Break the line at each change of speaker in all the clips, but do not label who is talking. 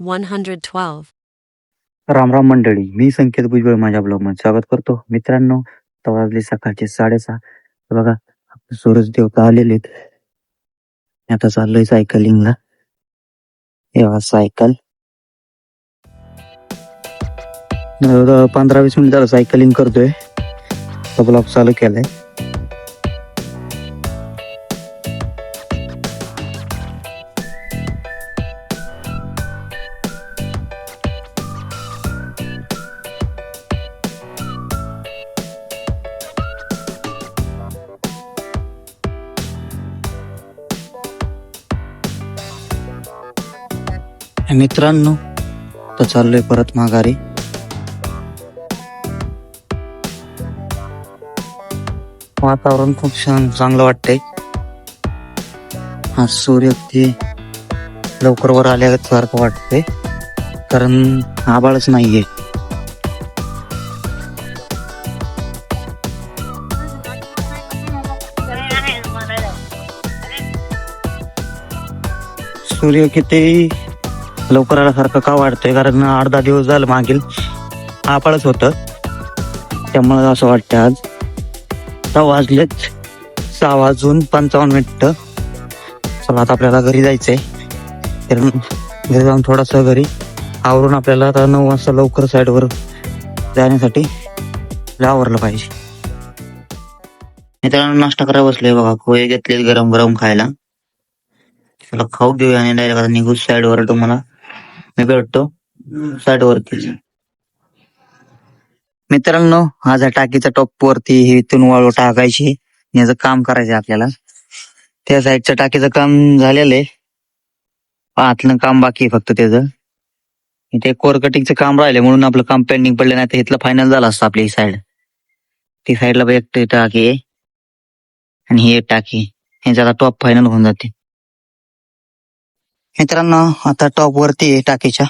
112.
राम राम मंडळी मी संकेत भुजबळ माझ्या ब्लॉगमध्ये स्वागत करतो. मित्रांनो आता वाजले सकाळचे साडेसहा. बघा आपले सूरज देवता आलेले आहेत. आता चाललोय सायकलिंगला. हे सायकल. पंधरा वीस मिनिट झालं सायकलिंग करतोय. ब्लॉग चालू केलाय. मित्रांनो तर चाललोय परत माघारी. वातावरण खूप छान चांगलं वाटतंय. हा सूर्य ते लवकर वर आल्यासारखं वाटतंय कारण आबाळच नाहीये. सूर्य किती लवकर आल्यासारखं का वाटतंय कारण आठ दहा दिवस झालं मागील आपाळच होत. त्यामुळे असं वाटतं आज. सहा वाजलेच सहा वाजून पंचावन्न मिनिट. चला आता आपल्याला घरी जायचंय. तर घरी जाऊन थोडस घरी आवरून आपल्याला आता नऊ वाजता लवकर साईडवर जाण्यासाठी आवरलं पाहिजे. मित्रांनो नाश्ता करायला बसलोय बघा. पोहे घेतले गरम गरम खायला. चला खाऊ घेऊया आणि डायरेक्ट आता निघू साईडवर तुम्हाला. मी भेटतो साठ वरती मित्रांनो आज टाकीचा टाकीच्या टॉप वरती ही इथून वाळू टाकायची याचं काम करायचं आपल्याला. त्या साईडच्या टाकीचं काम झालेलं आहे. आतलं काम बाकी आहे फक्त त्याचं. इथे कोर कटिंगचं काम राहिलंय म्हणून आपलं काम पेंडिंग पडलं नाही तर इथलं फायनल झालं असतं आपली साईड ती साईडला एक टाकी आहे. आणि ही एक टाकी ह्याच्या आता टॉप फायनल होऊन जाते. मित्रांनो आता टॉप वरती आहे टाकीच्या.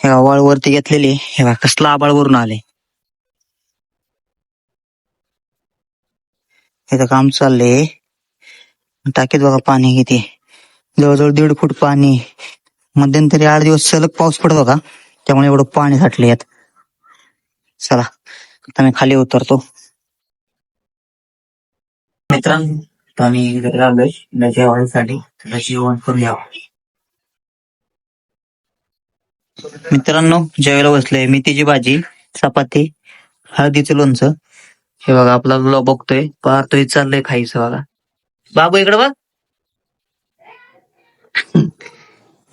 हे आवाळ वरती घेतलेली हे बघा, कसला आबाळ वरून आले इथं काम चाललंय. टाकीत बघा पाणी किती. जवळजवळ दीड फूट पाणी. मध्यंतरी आठ दिवस सलग पाऊस पडत होता. त्यामुळे एवढं पाणी साठले यात. चला आता मी खाली उतरतो. मित्रांनो आम्ही घरी आलोय जेवणासाठी त्याला जेवण करूया मित्रांनो जेवायला बसलोय मेथीची भाजी चपाती हळदीचं लोणचं हे बघा आपला व्लॉग बघतोय. पाहतोय चाललंय खायचं बघा. बाबू इकडे बघ.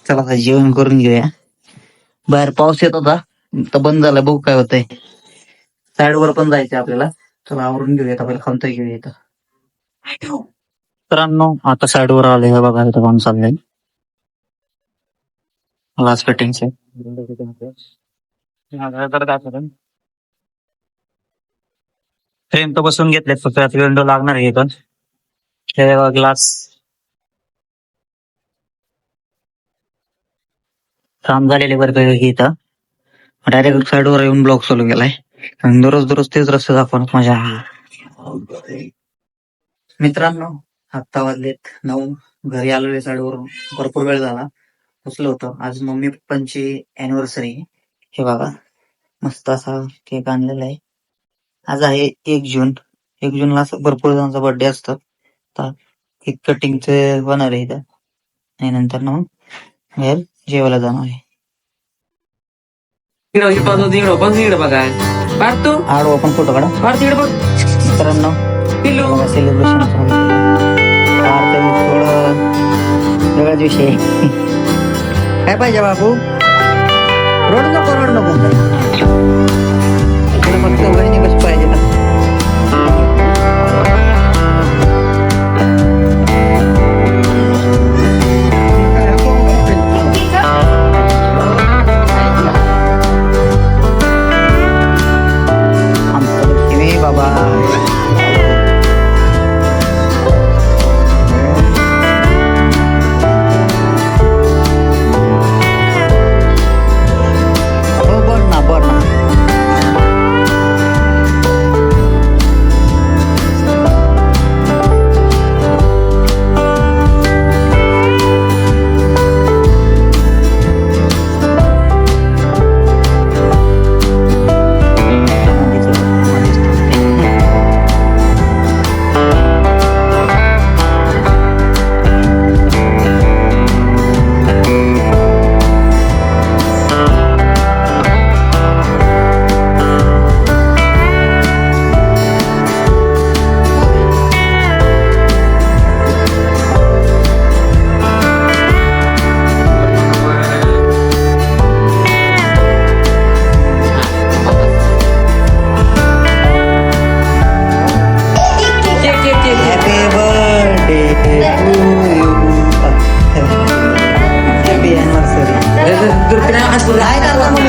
चला आता जेवण करून घेऊया. बाहेर पाऊस येत होता तर बंद झाला बघू काय होतंय. साईड वर पण जायचंय आपल्याला. चला आवरून घेऊया आपल्याला खामता घेऊया इथं. मित्रांनो आता साईड वर आले हे बघा इथं काम चाललंय. लास्ट कटिंगचे फ्रेम तर बसून घेतले फक्त. त्यात विंडो लागणार आहे पण हे ग्लास काम झालेले बऱ्यापैकी इथं. डायरेक्ट साईडवर येऊन ब्लॉक चालू केलाय. आणि दररोज दररोज तेच रस्ते मजा आहे मित्रांनो आत्ता वाजलेत नऊ. घरी आलेले साईडवरून भरपूर वेळ झाला. बसलो होतो. आज मम्मी पप्पांची अॅनिव्हर्सरी हे बघा मस्त असा केक आणलेला आहे. आज आहे एक जून. एक जूनला असं भरपूर जणांचा बर्थडे असतो. तर केक कटिंगचं होणार आहे इथं. आणि नंतर ना मग बाहेर जेवायला जाणार आहे. आडू आपण फोटो काढा.
पार तिकडं बघ.
मित्रांनो सेलिब्रेशन थोडं वेगळाच विषय. काय पाहिजे बाबू रोड नको रोड नको. इकडे फक्त काय करणार मग मी तुला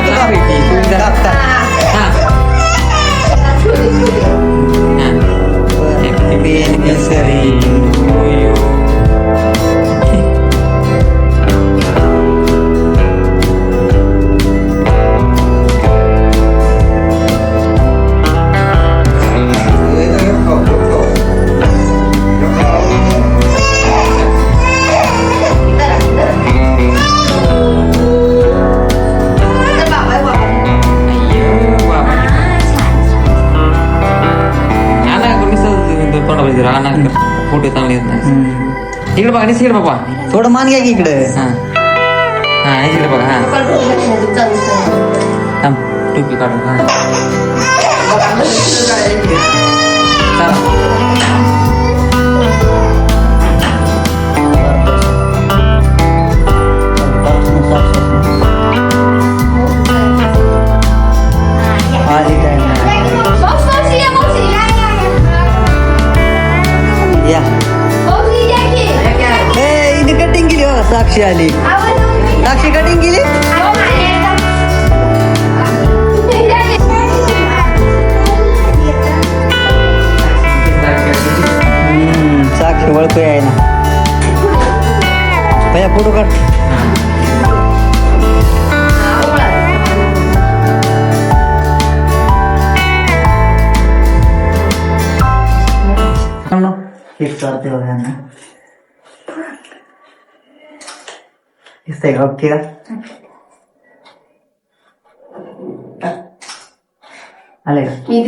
फोटो चांगले येत नाही इकडे बघा निस इकडे बाबा
थोडं मान घ्या की इकडे
हा हा इकडे बघा हा थांब टोपी
साक्षी आली. साक्षी कटिंग केली? साक्षी वळखू आहे ना भैया फोटो काढ. हिट करते हो दिसतंय का ओके का आले का
मी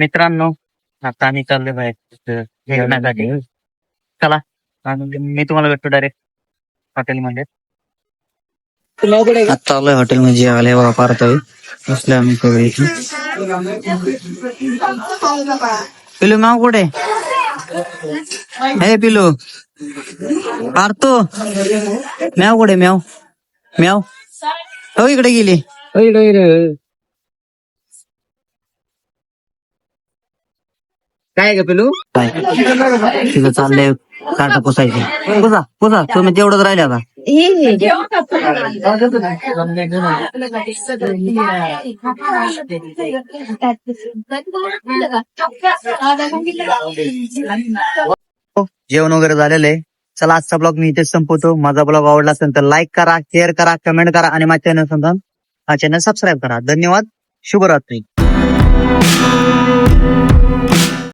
मित्रांनो आता आम्ही चाललोय बाहेर जेवणासाठी. चला आणि मी तुम्हाला भेटतो डायरेक्ट हॉटेलमध्ये. आता आलोय हॉटेलमध्ये जेवायला. बघा पारतोय बसले आम्ही सगळे इथे. पिलू नाव कुठे? हे पिलू. पारतो म्याव कुठे म्याव? म्याव? हो इकडे गेली. काय ग पिलू? तिथं चाललंय काटा पुसायचे पुसा पुसा तुम्ही तेवढंच राहिले आता जेवण वगैरे झालेलं आहे. चला आजचा ब्लॉग मी इथेच संपवतो. माझा ब्लॉग आवडला असेल तर लाईक करा शेअर करा कमेंट करा आणि माझ्या चॅनल समजा हा चॅनल सबस्क्राईब करा. धन्यवाद. शुभरात्री.